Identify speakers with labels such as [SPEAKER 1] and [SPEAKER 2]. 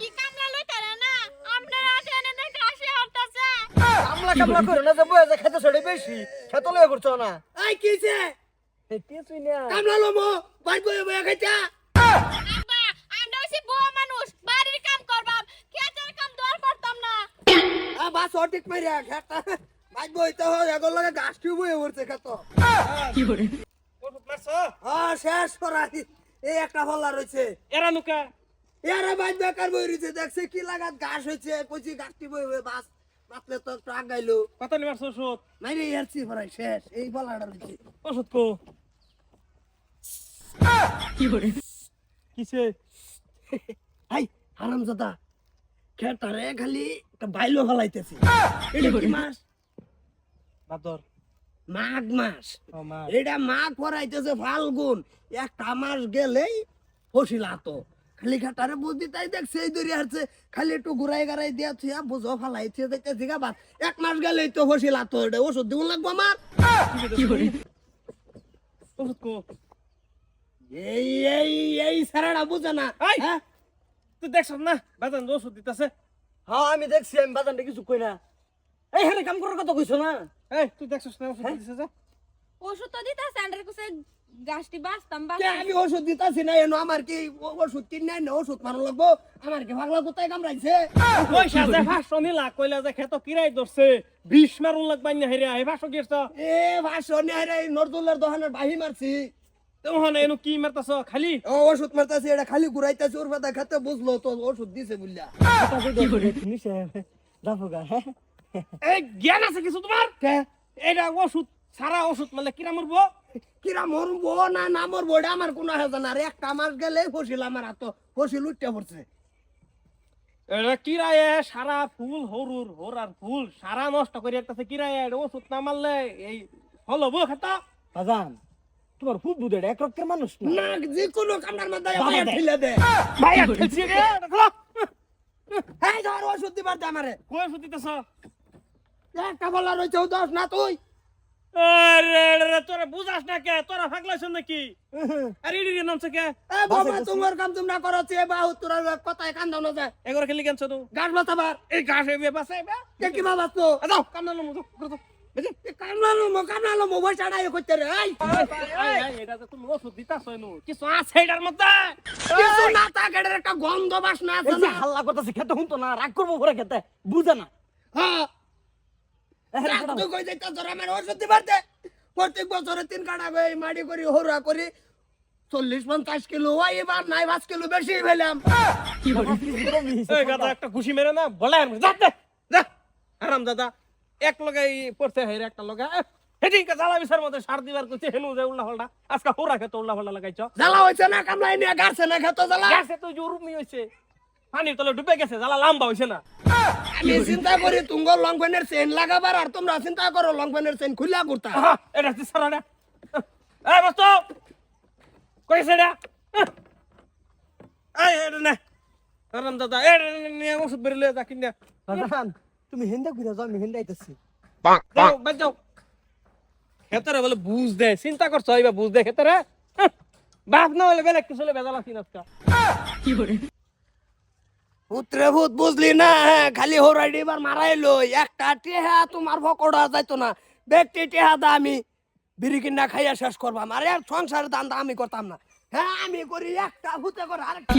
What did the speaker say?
[SPEAKER 1] কি কামলা লইতারে না? আপনারা দেখে আসি
[SPEAKER 2] কামলা কামলা করে না যে বয়ে খেতে ছড়ে বেশি। খেত লয়ে করছ না।
[SPEAKER 3] এই কিছে
[SPEAKER 2] কিছুই না।
[SPEAKER 3] কামলা লমো বাইক বয়ে বয়ে খাইতা।
[SPEAKER 1] আব্বা আমরা হইছি বুয়া মানুষ বাড়ির কাম করবাম খেতের কাম দর করতাম না।
[SPEAKER 3] আ বাস সঠিক মারিয়া খেতা। বই তো এগোর লগে গাছ বয়ে উঠছে খেত।
[SPEAKER 4] মারছ
[SPEAKER 3] হ্যাঁ শেষ করাই। এই একটা ফল্লা রয়েছে
[SPEAKER 4] এরা নুকা।
[SPEAKER 3] এরা বাইক বেকার বই রয়েছে দেখছে কি লাগাত ঘাস হয়েছে কইছি গাছটি বই বই বাস বাতলে তো একটু আগাইলো।
[SPEAKER 4] কত নি মারছ ওষুধ?
[SPEAKER 3] মাইরে ইয়ারছি ফরাই শেষ এই ফলাটা রয়েছে
[SPEAKER 4] ওষুধ কো। কিসে?
[SPEAKER 3] হাই হারাম দাদা খেটারে খালি একটা বাইলো ফলাইতেছে। এটা কি মাস?
[SPEAKER 4] ভাদর
[SPEAKER 3] মাঘ মাস। এটা মাঘ পরাইতেছে ফাল্গুন। একটা মাস গেলেই ফসিলা তো খালি খাটারে বুদ্ধি তাই দেখছে এই দড়ি হারছে খালি একটু ঘুরাই গাড়াই দিয়া থুয়া বুঝো ফালাই থুয়া দেখতে জিগা বাদ এক মাস গেলেই তো ফসিলা তো এটা ওষুধ দিব লাগবো আমার।
[SPEAKER 4] ওষুধ কো
[SPEAKER 3] এই এই এই সারাটা বুঝে না।
[SPEAKER 4] এই!
[SPEAKER 3] হ্যাঁ?
[SPEAKER 4] তুই দেখছ না বাজান ওষুধ দিতেছে?
[SPEAKER 2] হ্যাঁ আমি দেখছি আমি বাজানটা কিছু কই না। এই হ্যাঁ কাম করার কথা কইছো না?
[SPEAKER 4] এই তুই দেখছস না ওষুধ দিতেছে যে?
[SPEAKER 1] ওষুধ তো দিতাছে আন্ডার কুছে গাছটি বাঁচতাম
[SPEAKER 3] কে আমি ওষুধ দিতাছি না এনো? আমার কি ওষুধ কিন না ওষুধ মারো লাগবো? আমার কি ভাগলা কোথায় কামড়াইছে?
[SPEAKER 4] পয়সা যে ফাঁসশো নিলা কইলা যে খেত কিরাই ধরছে। বিষ মারুন লাগবাই না হেরে এই ফাঁসশো গিয়েছ
[SPEAKER 3] এ ভাষণ রে নরদুল্লার দোকানের বাহি মারছি।
[SPEAKER 4] তোমার এনু কি মারতাছ? খালি?
[SPEAKER 3] ও ওষুধ মারতাছি এটা খালি ঘুরাইতাছি ওর কথা খেতে বুঝলো তো ওষুধ দিছে বুঝলা
[SPEAKER 2] নিছে যাব গা হ্যাঁ
[SPEAKER 4] এই জ্ঞান আছে কিছু তোমার?
[SPEAKER 3] কে?
[SPEAKER 4] এইটা ওষুধ সারা ওষুধ মানে কিরা মরবো?
[SPEAKER 3] কিরা মরবো না না মরবো এটা আমার কোনো হেজা না আর একটা মাস গেলে ফসিল আমার হাত ফসিল উঠতে পড়ছে।
[SPEAKER 4] এটা কিরায় সারা ফুল হরুর হরার ফুল সারা নষ্ট করে একটা কিরায় ওষুধ না মারলে এই হলো বো খাতা।
[SPEAKER 2] বাজান তোমার খুব বুধে এক রক্তের মানুষ না?
[SPEAKER 3] যে কোনো কামড়ার মধ্যে
[SPEAKER 2] দে।
[SPEAKER 3] ঠেলে দে।
[SPEAKER 4] ভাই খেলছি রে
[SPEAKER 3] এই ধর ওষুধ দিবার দে আমারে।
[SPEAKER 4] কই ওষুধ দিতেছ?
[SPEAKER 3] একটা বলা রয়েছে দশ না তুই।
[SPEAKER 4] তোরা বুঝাস না কে? তোরা ফাগলাছ নাকি? আরে ইডি নামছে কে?
[SPEAKER 3] এ বাবা তোমার কাম তোমরা করো চে বাহু তোর কথায় কান দাও না যায়
[SPEAKER 4] এগোর খেলি কেনছ তো
[SPEAKER 3] গাছ বাতাবার
[SPEAKER 4] এই ঘাস এবে বাসে এবে
[SPEAKER 3] কে কি বাবা তো
[SPEAKER 4] দাও কামনা মতো করে দাও
[SPEAKER 3] কামলালো মো কামলালো মো বসে আড়াই করতে রে এই।
[SPEAKER 4] এটা তো তুমি ওষুধ দিতাছ নু কিছু আছে এটার মধ্যে?
[SPEAKER 3] কিছু না থাকে এটার একটা গন্ধ বাসনা আছে
[SPEAKER 2] হাল্লা করতেছে খেতে শুনতো না রাগ করব পরে খেতে বুঝে না।
[SPEAKER 3] হ্যাঁ কই যাইতা তোর আমার ওষুধ দিবার প্রত্যেক বছরে তিন কাটা গই মাড়ি করি হরুয়া করি। চল্লিশ পঞ্চাশ কিলো ওই এবার নাই পাঁচ কিলো বেশি ফেলাম।
[SPEAKER 4] একটা মেরে না বলে আরাম দাদা এক লগাই পড়তে হয় একটা লগা জ্বালা মধ্যে সার দিবার হেনু যে উল্লা হলটা আজকে হোরা খেতে উল্লা হলটা লাগাইছ।
[SPEAKER 3] জ্বালা হয়েছে না কামলাই নিয়ে গাছে না খেতো জ্বালা।
[SPEAKER 4] গেছে তো জরুমি হইছে। পানির তলে ডুবে গেছে জ্বালা লম্বা হয়েছে না।
[SPEAKER 3] আমি চিন্তা করি তুঙ্গ লং পেনের চেন লাগাবার আর তোমরা চিন্তা করো লং পেনের চেন খুলিয়া করতা
[SPEAKER 4] এটা হচ্ছে সারাটা এই বস্ত! কইছে এটা? এই এটা না। আরাম দাদা এই নিয়ে ওষুধ বেরিয়ে যা কিনা।
[SPEAKER 2] বাজান তুমি হিন্দা ঘুরে যাও আমি হিন্দা আইতেছি।
[SPEAKER 4] যাও বাদ যাও। খেতারে বলে বুঝ দে চিন্তা করছ এইবার বুঝ দে খেতারে। বাপ না হলে বেলেগ কিছু হলে বেজাল আছি নাচকা
[SPEAKER 3] পুত্রে ভূত বুঝলি না হ্যাঁ, খালি হরাইডি এবার মারাইলো একটা টেহা তোমার ভকড়া যাইতো না ব্যক্তি টেহা দা আমি বিড়ি কিনা খাইয়া শেষ করবাম। আর সংসারের দান আমি করতাম না। হ্যাঁ আমি করি একটা ভূতে করে আরেকটা।